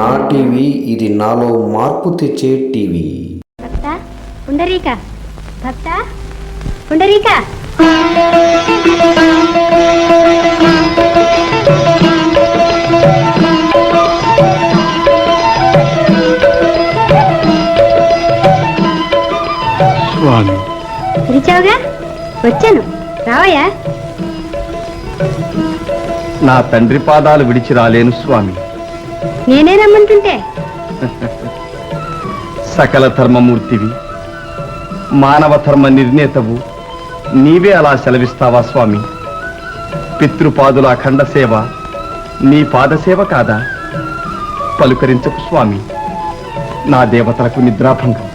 నా టీవీ ఇది నాలో మార్పు తెచ్చే టీవీ. భక్త పుండరీక. భక్త పుండరీక. స్వామి. పిలిచావుగా? వచ్చాను. రావయ్యా. నా తండ్రి పాదాలు విడిచి రాలేను స్వామి. నేనే రమ్మంటుంటే? సకల ధర్మమూర్తివి మానవ ధర్మ నిర్ణేతవు నీవే అలా సెలవిస్తావా స్వామి? పితృపాదుల అఖండ సేవ నీ పాదసేవ కాదా? పలుకరించకు స్వామి నా దేవతలకు నిద్రాభంగం.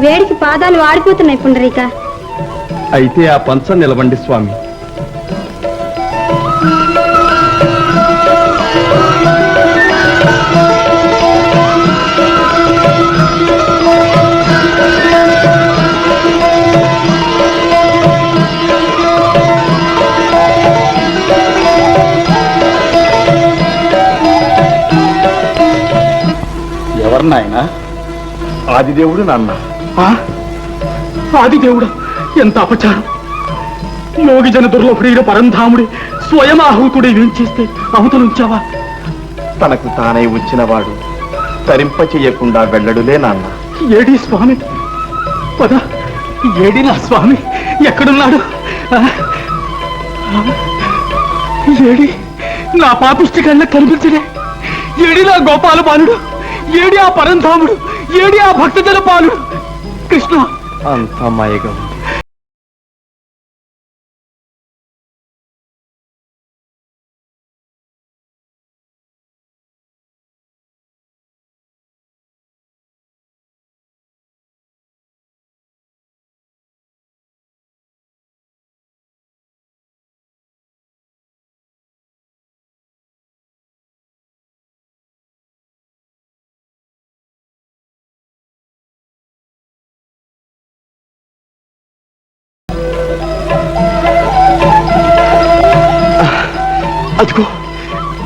వేడికి పాదాలు వాడిపోతున్నాయి పుండరీక. అయితే ఆ పంచం నిలవండి స్వామి. ఎవరు నాయన? ఆదిదేవుడు నాన్న. ఆదిదేవుడా ఎంత అపచారం. మోగిజన దుర్లభుడైన పరంధాముడి స్వయం ఆహుతుడి చేస్తే అవతలుంచావా? తనకు తానై వచ్చినవాడు తరింప చెయ్యకుండా వెళ్ళడులే నాన్న. ఏడి స్వామి? పద. ఏడి నా స్వామి? ఎక్కడున్నాడు? ఏడి? నా పాపిష్టి కళ్ళ కనిపించడే ఏడి నా గోపాల బాలుడు ఏడి ఆ పరంధాముడు ఏడి ఆ భక్తజన పాలుడు కృష్ణ. అంత మాయగా అదిగో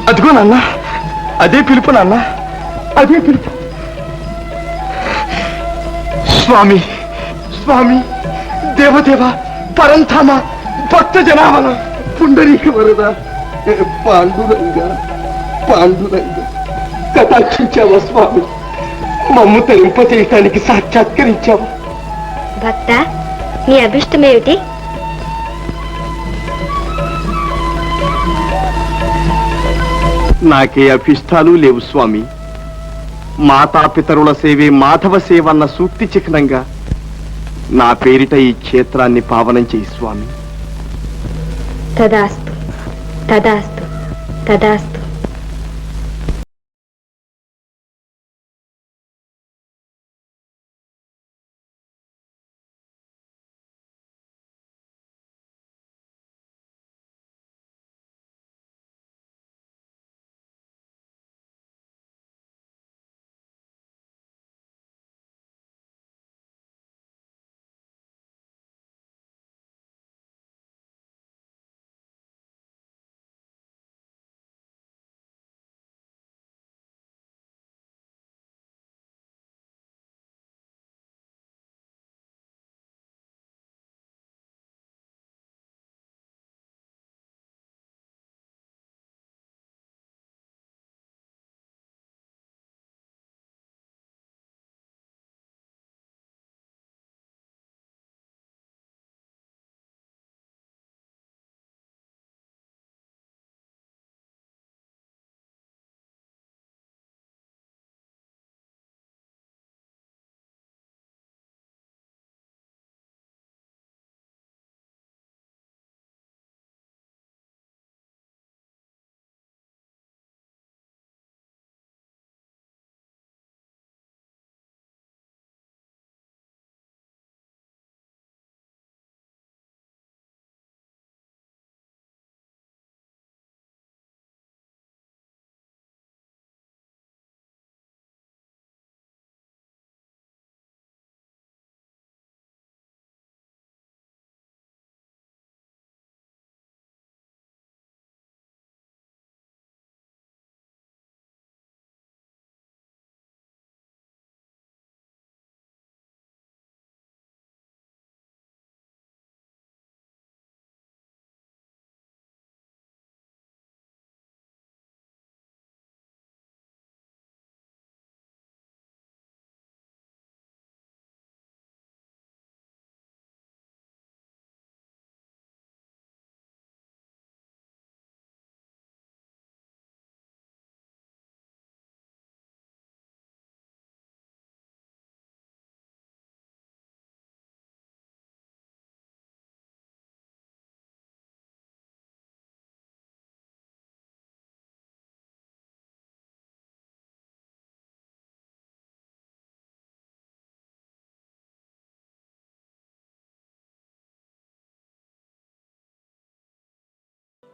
అదిగో నాన్న. అదే పిలుపు నాన్న. అదే పిలుపు. స్వామి స్వామి దేవదేవ పరంధామ భక్త జనావన పుండరీక వరద. పాండురంగ పాండురంగ. కటాక్షించావా స్వామి? మమ్ము తరింప చేయటానికి సాక్షాత్కరించావా? భక్త నీ అభిష్టమేమిటి? నాకే అభిష్టాలు లేవు స్వామి. మాతాపితరుల సేవే మాధవ సేవ అన్న సూక్తి చిహ్నంగా నా పేరిట ఈ క్షేత్రాన్ని పావనం చేయి స్వామి. తదాస్తు తదాస్తు తదాస్తు.